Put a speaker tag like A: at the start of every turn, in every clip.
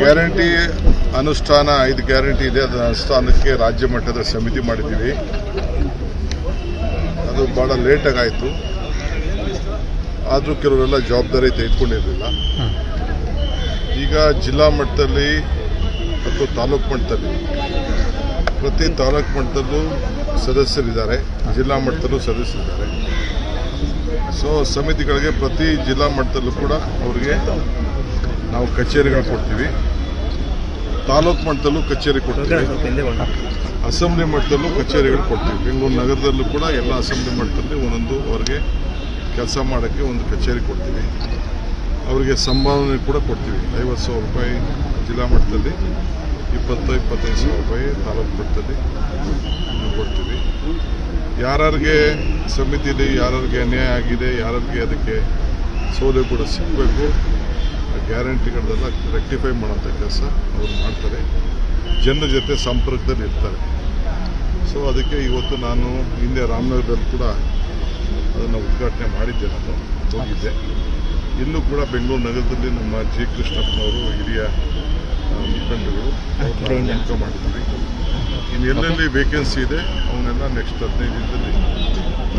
A: Guarantee ಅನುಷ್ಠಾನ, ಐದು guarantee ಇದೆ. ಅದರ ಅನುಷ್ಠಾನಕ್ಕೆ ರಾಜ್ಯ ಮಟ್ಟದ ಸಮಿತಿ ಮಾಡಿದ್ದೀವಿ. ಅದು ಭಾಳ ಲೇಟಾಗಿ ಆಯಿತು ಆದರೂ ಕೆಲವರೆಲ್ಲ ಜವಾಬ್ದಾರಿ ತೆಗೆದುಕೊಂಡಿರಲಿಲ್ಲ. ಈಗ ಜಿಲ್ಲಾ ಮಟ್ಟದಲ್ಲಿ ಮತ್ತು ತಾಲೂಕು ಮಟ್ಟದಲ್ಲಿ, ಪ್ರತಿ ತಾಲೂಕು ಮಟ್ಟದಲ್ಲೂ ಸದಸ್ಯರಿದ್ದಾರೆ. ಜಿಲ್ಲಾ ಮಟ್ಟದಲ್ಲೂ ಸದಸ್ಯರಿದ್ದಾರೆ. ಸೊ ಸಮಿತಿಗಳಿಗೆ ಪ್ರತಿ ಜಿಲ್ಲಾ ಮಟ್ಟದಲ್ಲೂ ಕೂಡ ಅವರಿಗೆ ನಾವು ಕಚೇರಿಗಳು ಕೊಡ್ತೀವಿ. ತಾಲೂಕು ಮಟ್ಟದಲ್ಲೂ ಕಚೇರಿ ಕೊಡ್ತೀವಿ. ಅಸೆಂಬ್ಲಿ ಮಟ್ಟದಲ್ಲೂ ಕಚೇರಿಗಳು ಕೊಡ್ತೀವಿ. ಬೆಂಗಳೂರು ನಗರದಲ್ಲೂ ಕೂಡ ಎಲ್ಲ ಅಸೆಂಬ್ಲಿ ಮಟ್ಟದಲ್ಲಿ ಒಂದೊಂದು ಅವರಿಗೆ ಕೆಲಸ ಮಾಡೋಕ್ಕೆ ಒಂದು ಕಚೇರಿ ಕೊಡ್ತೀವಿ. ಅವರಿಗೆ ಸಂಭಾವನೆ ಕೂಡ ಕೊಡ್ತೀವಿ. ಐವತ್ತು ಸಾವಿರ ರೂಪಾಯಿ ಜಿಲ್ಲಾ ಮಟ್ಟದಲ್ಲಿ ಇಪ್ಪತ್ತು ಇಪ್ಪತ್ತೈದು ಸಾವಿರ ರೂಪಾಯಿ ತಾಲೂಕು ಮಟ್ಟದಲ್ಲಿ ಕೊಡ್ತೀವಿ. ಯಾರ್ಯಾರಿಗೆ ಸಮಿತಿಯಲ್ಲಿ ಯಾರ್ಯಾರಿಗೆ ಅನ್ಯಾಯ ಆಗಿದೆ ಯಾರ್ಯಾರಿಗೆ ಅದಕ್ಕೆ ಸೌಲಭ್ಯ ಕೂಡ ಸಿಗಬೇಕು ಗ್ಯಾರಂಟಿಗಳನ್ನೆಲ್ಲ ರೆಕ್ಟಿಫೈ ಮಾಡೋಂಥ ಕೆಲಸ ಅವ್ರು ಮಾಡ್ತಾರೆ. ಜನರ ಜೊತೆ ಸಂಪರ್ಕದಲ್ಲಿ ಇರ್ತಾರೆ. ಸೊ ಅದಕ್ಕೆ ಇವತ್ತು ನಾನು ಹಿಂದೆ ರಾಮನಗರದಲ್ಲಿ ಕೂಡ ಅದನ್ನು ಉದ್ಘಾಟನೆ ಮಾಡಿದ್ದೆ ನಾನು. ಹೋಗಿದ್ದೆ. ಇಲ್ಲೂ ಕೂಡ ಬೆಂಗಳೂರು ನಗರದಲ್ಲಿ ನಮ್ಮ ಜಿ ಕೃಷ್ಣಪ್ಪನವರು ಹಿರಿಯ ಮುಖಂಡರು ನೇಮಕ ಮಾಡಿದ್ವಿ ಇನ್ನು ಎಲ್ಲೆಲ್ಲಿ ವೇಕೆನ್ಸಿ ಇದೆ ಅವನ್ನೆಲ್ಲ ನೆಕ್ಸ್ಟ್ ಹದಿನೈದು ದಿನದಲ್ಲಿ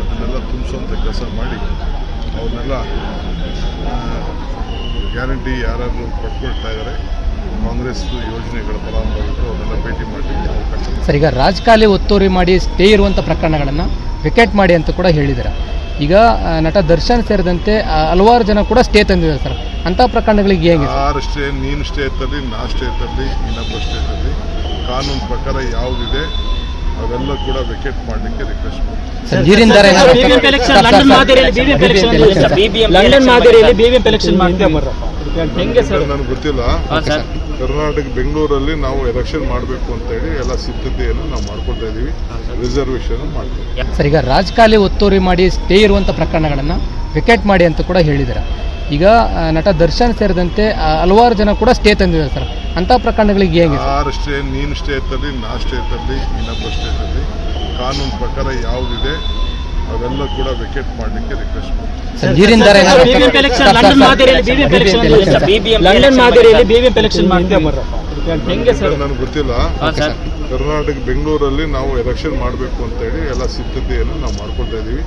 A: ಅದನ್ನೆಲ್ಲ ತುಂಬಿಸುವಂಥ ಕೆಲಸ ಮಾಡಿ ಅವನ್ನೆಲ್ಲ ಗ್ಯಾರಂಟಿ ಯಾರು ಪಡ್ಕೊಳ್ತಾ ಇದ್ದಾರೆ ಕಾಂಗ್ರೆಸ್ ಯೋಜನೆಗಳ ಫಲಾನುಭವಿಗಳು ಅದನ್ನ ಭೇಟಿ ಮಾಡಿ
B: ಸರ್ ಈಗ ರಾಜಕಾಲಿ ಒತ್ತುವರಿ ಮಾಡಿ ಸ್ಟೇ ಇರುವಂಥ ಪ್ರಕರಣಗಳನ್ನು ವಿಕೆಟ್ ಮಾಡಿ ಅಂತ ಕೂಡ ಹೇಳಿದ್ದಾರೆ. ಈಗ ನಟ ದರ್ಶನ್ ಸೇರಿದಂತೆ ಹಲವಾರು ಜನ ಕೂಡ ಸ್ಟೇ ತಂದಿದ್ದಾರೆ ಸರ್. ಅಂಥ ಪ್ರಕರಣಗಳಿಗೆ ಹೇಗೆ?
A: ಯಾರು ಸ್ಟೇ ನೀನು ಸ್ಟೇಟಲ್ಲಿ ನಾ ಸ್ಟೇಟಲ್ಲಿ ಇನ್ನೊಬ್ಬ ಇರ್ತದೆ ಕಾನೂನು ಪ್ರಕಾರ ಯಾವುದಿದೆ ಅವೆಲ್ಲ ಕೂಡ ವಿಕೆಟ್ ಮಾಡಲಿಕ್ಕೆ ರಿಕ್ವೆಸ್ಟ್
C: ಮಾಡ್ತೀವಿ ಸರ್?
A: ನನಗೆ ಗೊತ್ತಿಲ್ಲ. ಕರ್ನಾಟಕ ಬೆಂಗಳೂರಲ್ಲಿ ನಾವು ಎಲೆಕ್ಷನ್ ಮಾಡಬೇಕು ಅಂತ ಹೇಳಿ ಎಲ್ಲ ಸಿದ್ಧತೆಯನ್ನು ನಾವು ಮಾಡ್ಕೊಳ್ತಾ ಇದ್ದೀವಿ. ರಿಸರ್ವೇಷನ್ ಮಾಡ್ತೀವಿ
B: ಸರ್ ಈಗ ರಾಜಕಾಲಿ ಒತ್ತುವರಿ ಮಾಡಿ ಸ್ಟೇ ಇರುವಂತ ಪ್ರಕರಣಗಳನ್ನ ವಿಕೆಟ್ ಮಾಡಿ ಅಂತ ಕೂಡ ಹೇಳಿದ್ದಾರೆ. ಈಗ ನಟ ದರ್ಶನ್ ಸೇರಿದಂತೆ ಹಲವಾರು ಜನ ಕೂಡ ಸ್ಟೇ ತಂದಿದ್ದಾರೆ. ಸರ್ ಅಂತ ಪ್ರಕರಣಗಳಿಗೆ ಹೇಗೆ ಆರು
A: ಯಾರು ಸ್ಟೇ ನೀನು ಸ್ಟೇಟಲ್ಲಿ ನಾ ಸ್ಟೇಟಲ್ಲಿ ಇನ್ನೊಬ್ಬ ಸ್ಟೇಟಲ್ಲಿ ಕಾನೂನು ಪ್ರಕಾರ ಯಾವುದಿದೆ ಅವೆಲ್ಲ ಕೂಡ ವಿಕೆಟ್ ಮಾಡಲಿಕ್ಕೆ ರಿಕ್ವೆಸ್ಟ್
C: ಮಾಡ್ತೀವಿ.
A: ನನಗೆ ಗೊತ್ತಿಲ್ಲ. ಕರ್ನಾಟಕ ಬೆಂಗಳೂರಲ್ಲಿ ನಾವು ಎಲೆಕ್ಷನ್ ಮಾಡಬೇಕು ಅಂತ ಹೇಳಿ ಎಲ್ಲ ಸಿದ್ಧತೆಯನ್ನು ನಾವು ಮಾಡ್ಕೊಳ್ತಾ ಇದ್ದೀವಿ.